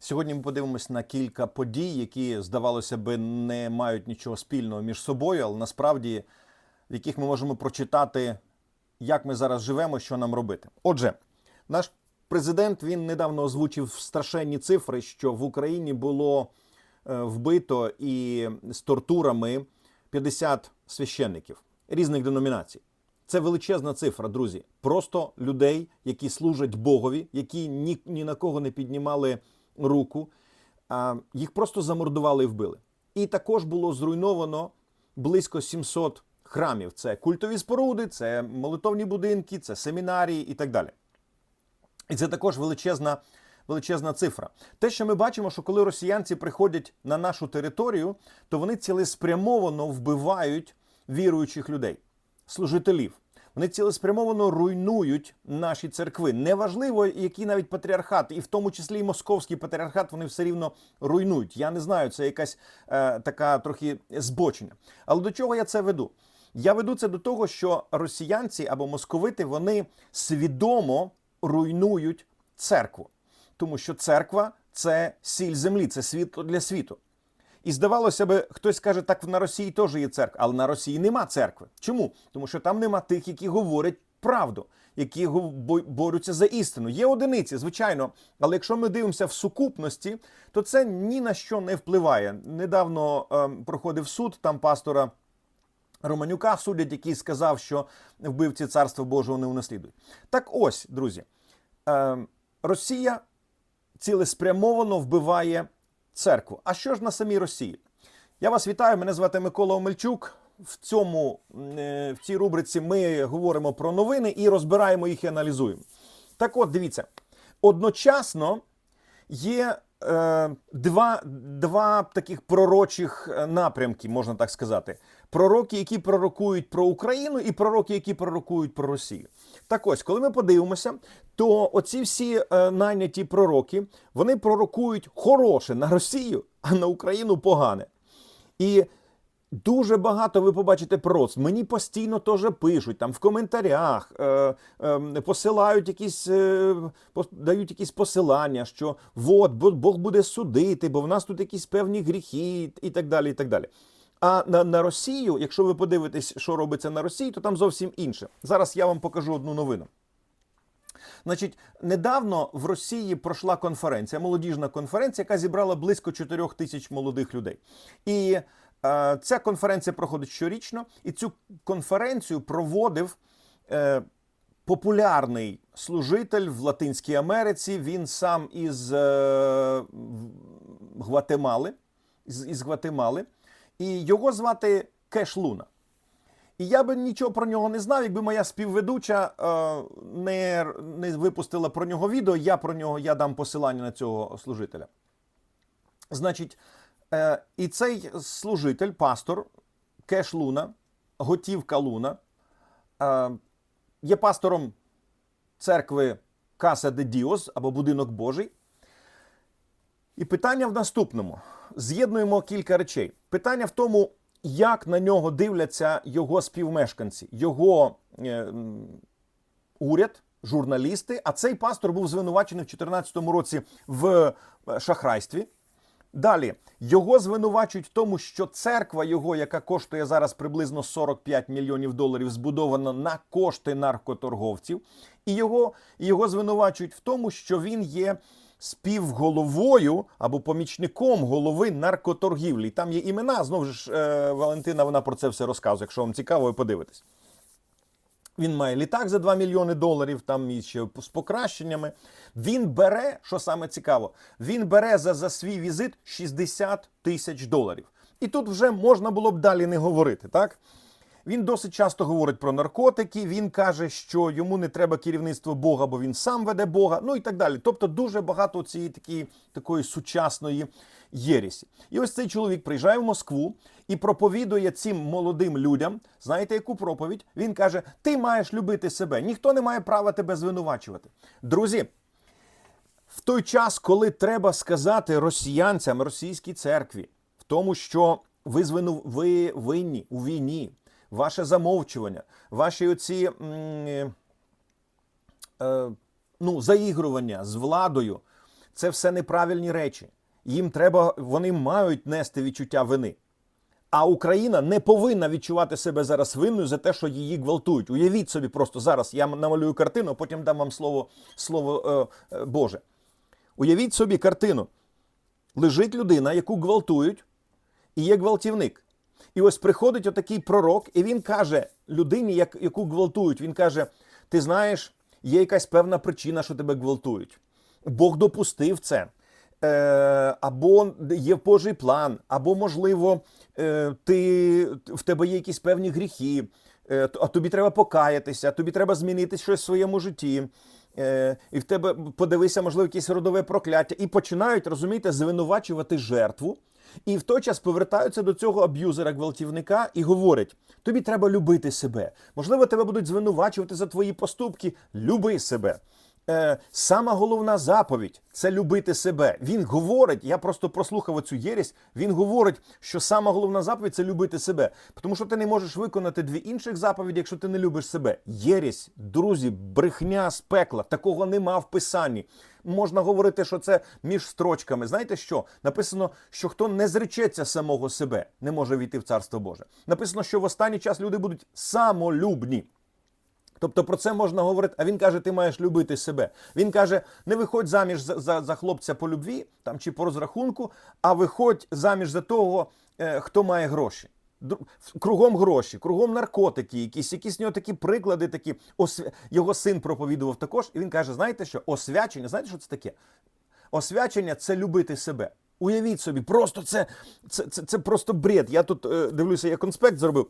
Сьогодні ми подивимось на кілька подій, які, здавалося би, не мають нічого спільного між собою, але насправді в яких ми можемо прочитати, як ми зараз живемо, що нам робити. Отже, наш президент він недавно озвучив страшенні цифри, що в Україні було е, вбито і з тортурами 50 священників різних деномінацій. Це величезна цифра, друзі. Просто людей, які служать Богові, які ні, ні на кого не піднімали руку, їх просто замордували і вбили. І також було зруйновано близько 700 храмів. Це культові споруди, це молитовні будинки, це семінарії і так далі. І це також величезна, величезна цифра. Те, що ми бачимо, що коли росіянці приходять на нашу територію, то вони цілеспрямовано вбивають віруючих людей, служителів. Вони цілеспрямовано руйнують наші церкви. Неважливо, який навіть патріархат, і в тому числі і московський патріархат, вони все рівно руйнують. Я не знаю, це якась е, така трохи збочення. Але до чого я це веду? Я веду це до того, що росіянці або московити вони свідомо руйнують церкву, тому що церква це сіль землі, це світло для світу. І здавалося би, хтось каже, так на Росії теж є церква, але на Росії нема церкви. Чому? Тому що там нема тих, які говорять правду, які борються за істину. Є одиниці, звичайно, але якщо ми дивимося в сукупності, то це ні на що не впливає. Недавно ем, проходив суд там пастора. Романюка судять, який сказав, що вбивці царства Божого не унаслідують. Так ось, друзі, е, Росія цілеспрямовано вбиває церкву. А що ж на самій Росії? Я вас вітаю. Мене звати Микола Омельчук. В цьому е, в цій рубриці ми говоримо про новини і розбираємо їх і аналізуємо. Так от, дивіться, одночасно є е, два, два таких пророчих е, напрямки, можна так сказати. Пророки, які пророкують про Україну, і пророки, які пророкують про Росію. Так ось, коли ми подивимося, то оці всі е, найняті пророки вони пророкують хороше на Росію, а на Україну погане. І Дуже багато ви побачите пророцтв. Мені постійно теж пишуть там в коментарях, е, е, посилають якісь, е, дають якісь посилання, що от Бог буде судити, бо в нас тут якісь певні гріхи і так далі. І так далі. А на, на Росію, якщо ви подивитесь, що робиться на Росії, то там зовсім інше. Зараз я вам покажу одну новину. Значить, недавно в Росії пройшла конференція, молодіжна конференція, яка зібрала близько 4 тисяч молодих людей. І е, ця конференція проходить щорічно, і цю конференцію проводив е, популярний служитель в Латинській Америці. Він сам із е, Гватемали, із, із Гватемали, і його звати Кеш Луна. І я би нічого про нього не знав, якби моя співведуча е, не, не випустила про нього відео. Я про нього я дам посилання на цього служителя. Значить, е, і цей служитель, пастор Кеш Луна, Готівка Луна, е, є пастором церкви Каса де Діос або Будинок Божий. І питання в наступному: з'єднуємо кілька речей. Питання в тому, як на нього дивляться його співмешканці, його е, уряд, журналісти. А цей пастор був звинувачений в 2014 році в е, шахрайстві. Далі його звинувачують в тому, що церква його, яка коштує зараз приблизно 45 мільйонів доларів, збудована на кошти наркоторговців, і його, і його звинувачують в тому, що він є співголовою або помічником голови наркоторгівлі. Там є імена. Знову ж е, Валентина вона про це все розказує. Якщо вам цікаво, ви подивитесь. Він має літак за 2 мільйони доларів, там і ще з покращеннями. Він бере, що саме цікаво, він бере за, за свій візит 60 тисяч доларів. І тут вже можна було б далі не говорити, так? Він досить часто говорить про наркотики. Він каже, що йому не треба керівництво Бога, бо він сам веде Бога, ну і так далі. Тобто дуже багато цієї такі, такої сучасної єрісі. І ось цей чоловік приїжджає в Москву і проповідує цим молодим людям. Знаєте, яку проповідь? Він каже: Ти маєш любити себе, ніхто не має права тебе звинувачувати. Друзі. В той час, коли треба сказати росіянцям, російській церкві, в тому, що ви звину, ви винні у війні, ваше замовчування, ваші оці е, е, ну, заігрування з владою, це все неправильні речі. Їм треба, вони мають нести відчуття вини. А Україна не повинна відчувати себе зараз винною за те, що її гвалтують. Уявіть собі, просто зараз я намалюю картину, потім дам вам слово, слово е, е, Боже. Уявіть собі картину. Лежить людина, яку гвалтують, і є гвалтівник. І ось приходить отакий пророк, і він каже людині, як, яку гвалтують, він каже: Ти знаєш, є якась певна причина, що тебе гвалтують. Бог допустив це. Е, або є Божий план, або, можливо, е, ти, в тебе є якісь певні гріхи, е, а тобі треба покаятися, тобі треба змінити щось в своєму житті. Е, і в тебе подивися, можливо, якесь родове прокляття, і починають розумієте, звинувачувати жертву. І в той час повертаються до цього аб'юзера гвалтівника і говорять: тобі треба любити себе. Можливо, тебе будуть звинувачувати за твої поступки. Люби себе. Е, сама головна заповідь це любити себе. Він говорить, я просто прослухав оцю єрість. Він говорить, що сама головна заповідь це любити себе. Тому що ти не можеш виконати дві інших заповіді, якщо ти не любиш себе. Єрість, друзі, брехня з пекла. Такого нема в писанні. Можна говорити, що це між строчками. Знаєте що? Написано, що хто не зречеться самого себе, не може війти в царство Боже. Написано, що в останній час люди будуть самолюбні. Тобто про це можна говорити. А він каже, ти маєш любити себе. Він каже, не виходь заміж за, за, за хлопця по любві там чи по розрахунку, а виходь заміж за того, е, хто має гроші. Кругом гроші, кругом наркотики, якісь, якісь нього такі приклади, такі освя... його син проповідував також. І він каже: знаєте що? Освячення, знаєте, що це таке? Освячення це любити себе. Уявіть собі, просто це, це, це, це просто бред. Я тут е, дивлюся, я конспект зробив.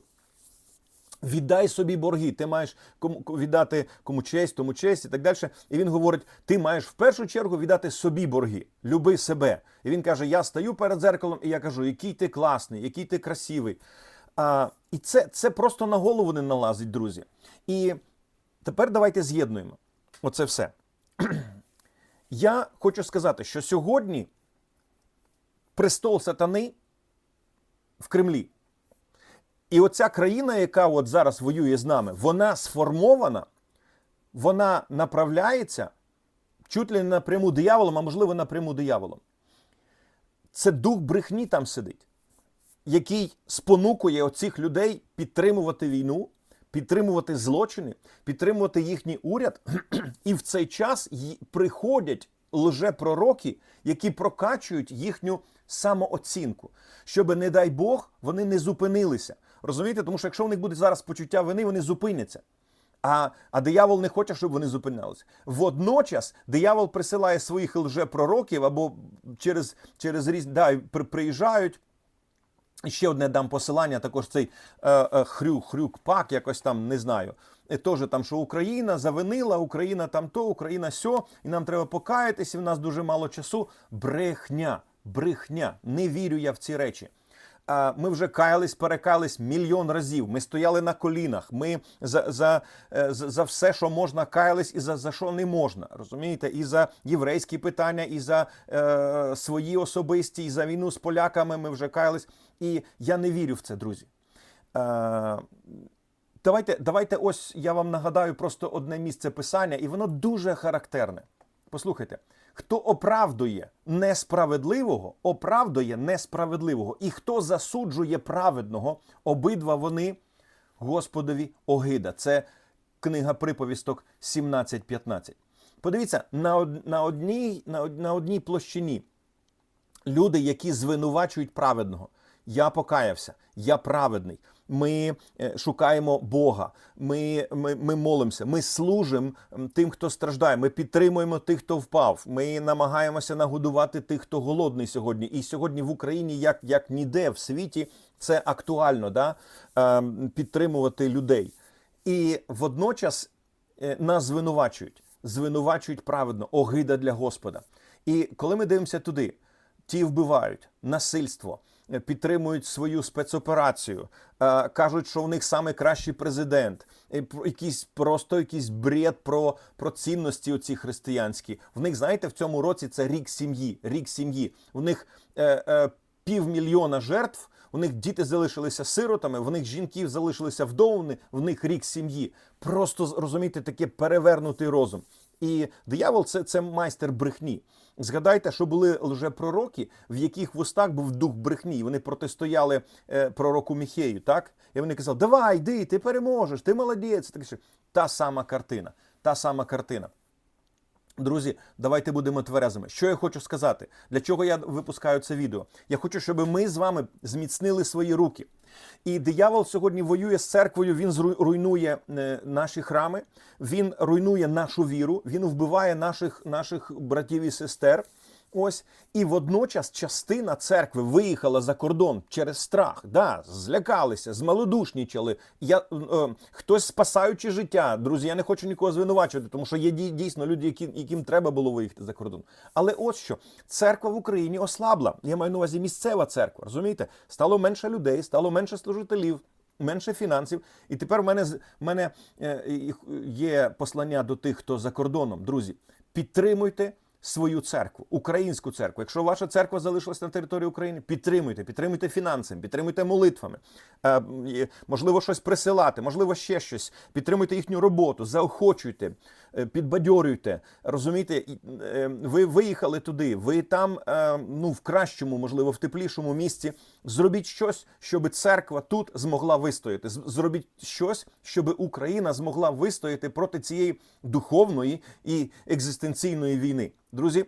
Віддай собі борги, ти маєш кому віддати кому честь, тому честь і так далі. І він говорить: ти маєш в першу чергу віддати собі борги, люби себе. І він каже: Я стою перед зеркалом, і я кажу, який ти класний, який ти красивий. А, І це, це просто на голову не налазить, друзі. І тепер давайте з'єднуємо оце все. Я хочу сказати, що сьогодні престол сатани в Кремлі. І оця країна, яка от зараз воює з нами, вона сформована, вона направляється чуть ли не напряму дияволом, а можливо напряму дияволом. Це дух брехні там сидить, який спонукує оцих людей підтримувати війну, підтримувати злочини, підтримувати їхній уряд. І в цей час приходять лжепророки, які прокачують їхню самооцінку, щоб, не дай Бог, вони не зупинилися. Розумієте? Тому що якщо в них буде зараз почуття вини, вони зупиняться. А, а диявол не хоче, щоб вони зупинялися. Водночас диявол присилає своїх лжепророків або через, через різні да, при- приїжджають. Ще одне дам посилання, також цей е, е, хрюк, хрюк пак, якось там не знаю. І теж там, що Україна завинила, Україна там то, Україна сьо, і нам треба покаятися, і в нас дуже мало часу. Брехня, брехня. Не вірю я в ці речі. Ми вже каялись, перекаялись мільйон разів. Ми стояли на колінах. Ми за, за, е, за, за все, що можна, каялись, і за, за що не можна. Розумієте? І за єврейські питання, і за е, свої особисті, і за війну з поляками ми вже каялись. І я не вірю в це, друзі. Е, давайте, давайте ось я вам нагадаю просто одне місце писання, і воно дуже характерне. Послухайте, хто оправдує несправедливого, оправдує несправедливого. І хто засуджує праведного, обидва вони Господові огида. Це книга приповісток 17.15. Подивіться, на, на, одній, на, на одній площині люди, які звинувачують праведного. Я покаявся, я праведний. Ми е, шукаємо Бога, ми, ми, ми молимося, ми служимо тим, хто страждає. Ми підтримуємо тих, хто впав. Ми намагаємося нагодувати тих, хто голодний сьогодні. І сьогодні в Україні, як, як ніде в світі, це актуально да? ем, підтримувати людей. І водночас е, нас звинувачують, звинувачують праведно, огида для Господа. І коли ми дивимося туди, ті вбивають насильство, підтримують свою спецоперацію, е, кажуть, що в них саме кращий президент, якийсь просто якийсь бред про, про цінності оці християнські. В них, знаєте, в цьому році це рік сім'ї, рік сім'ї. У них е, е, півмільйона жертв. У них діти залишилися сиротами, в них жінки залишилися вдовами, в них рік сім'ї. Просто розумієте, таке перевернутий розум. І диявол це, це майстер брехні. Згадайте, що були лжепророки, в яких в устах був дух брехні. Вони протистояли е, пророку Міхею, так? І вони казали: Давай, йди, ти переможеш, ти молодець. Так, що. Та сама картина. Та сама картина. Друзі, давайте будемо тверезими. Що я хочу сказати? Для чого я випускаю це відео? Я хочу, щоб ми з вами зміцнили свої руки. І диявол сьогодні воює з церквою. Він зруйнує руйнує е, наші храми, він руйнує нашу віру, він вбиває наших, наших братів і сестер. Ось і водночас частина церкви виїхала за кордон через страх. Да, злякалися, змалодушнічали. Я е, хтось спасаючи життя. Друзі, я не хочу нікого звинувачувати, тому що є дійсно люди, які, яким треба було виїхати за кордон. Але от що церква в Україні ослабла. Я маю на увазі місцева церква. Розумієте, стало менше людей, стало менше служителів. Менше фінансів, і тепер в мене в мене е, є послання до тих, хто за кордоном. Друзі, підтримуйте свою церкву, українську церкву. Якщо ваша церква залишилась на території України, підтримуйте, підтримуйте фінансами, підтримуйте молитвами, е, можливо, щось присилати, можливо, ще щось. Підтримуйте їхню роботу, заохочуйте, е, підбадьорюйте. Розумієте, е, ви виїхали туди, ви там ну, в кращому, можливо, в теплішому місці. Зробіть щось, щоб церква тут змогла вистояти. Зробіть щось, щоб Україна змогла вистояти проти цієї духовної і екзистенційної війни. Друзі,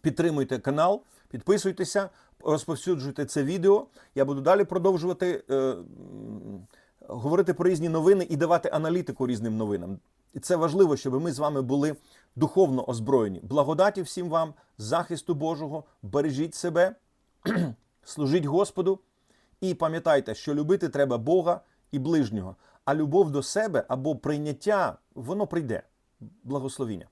підтримуйте канал, підписуйтеся, розповсюджуйте це відео. Я буду далі продовжувати е, говорити про різні новини і давати аналітику різним новинам. І це важливо, щоб ми з вами були духовно озброєні. Благодаті всім вам, захисту Божого, бережіть себе, служіть Господу. І пам'ятайте, що любити треба Бога і ближнього, а любов до себе або прийняття, воно прийде. Благословіння.